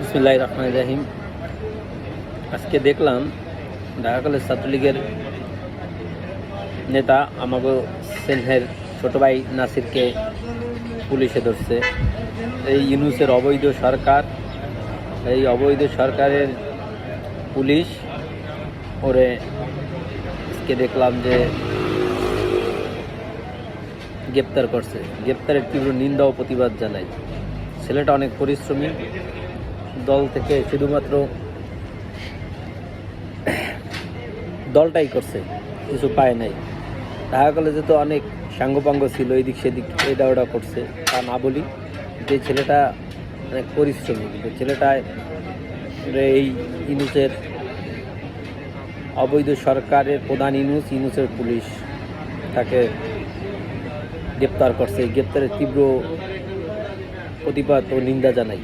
বিসমুল্লাহ রহমান রাহিম। আজকে দেখলাম ঢাকা কলেজ ছাত্রলীগের নেতা আমাগো সেনহের ছোট ভাই নাসিরকে পুলিশে ধরছে। এই ইউনুসের অবৈধ সরকার, এই অবৈধ সরকারের পুলিশ, ওরে আজকে দেখলাম যে গ্রেপ্তার করছে। গ্রেপ্তারের তীব্র নিন্দা ও প্রতিবাদ জানাই ছেলেটা অনেক পরিশ্রমী। দল থেকে শুধুমাত্র দলটাই করছে, কিছু পায় নাই। ঢাকা কলেজে তো অনেক সাঙ্গপাঙ্গ ছিল, এদিক সেদিক এটা ওটা করছে, তা না বলি যে ছেলেটা অনেক পরিশ্রমী। কিন্তু ছেলেটা এই ইনুসের অবৈধ সরকারের প্রধান ইনুস, ইনুসের পুলিশ তাকে গ্রেপ্তার করছে। গ্রেপ্তারের তীব্র প্রতিবাদ ও নিন্দা জানাই।